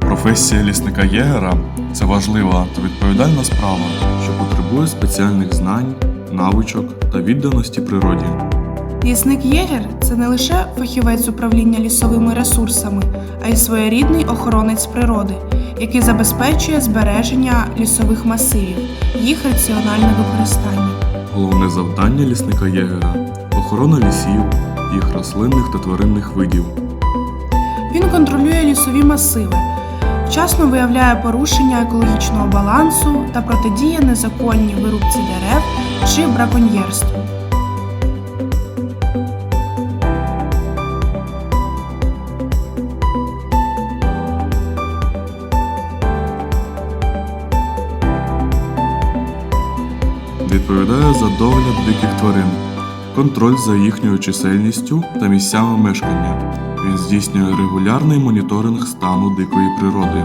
Професія лісника єгера це важлива та відповідальна справа, що потребує спеціальних знань, навичок та відданості природі. Лісник єгер це не лише фахівець управління лісовими ресурсами, а й своєрідний охоронець природи, який забезпечує збереження лісових масивів, їх раціональне використання. Головне завдання лісника єгера охорона лісів, їх рослинних та тваринних видів. Він контролює лісові масиви, вчасно виявляє порушення екологічного балансу та протидіє незаконній вирубці дерев чи браконьєрству. Відповідає за догляд диких тварин, контроль за їхньою чисельністю та місцями мешкання. Він здійснює регулярний моніторинг стану дикої природи,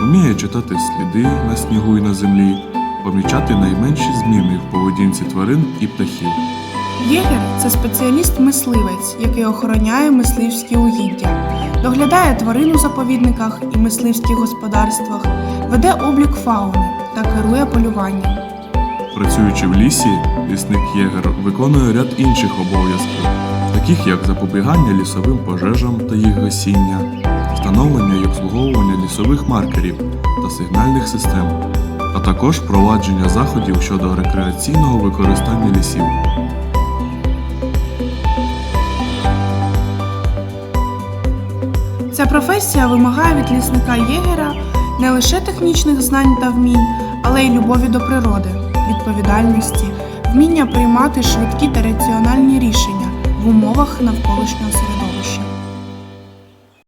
вміє читати сліди на снігу і на землі, помічати найменші зміни в поведінці тварин і птахів. Єгер це спеціаліст-мисливець, який охороняє мисливські угіддя, доглядає тварин у заповідниках і мисливських господарствах, веде облік фауни та керує полюванням. Працюючи в лісі, лісник єгер виконує ряд інших обов'язків, таких як запобігання лісовим пожежам та їх гасіння, встановлення і обслуговування лісових маркерів та сигнальних систем, а також впровадження заходів щодо рекреаційного використання лісів. Ця професія вимагає від лісника єгера не лише технічних знань та вмінь, але й любові до природи, відповідальності, вміння приймати швидкі та раціональні рішення в умовах навколишнього середовища.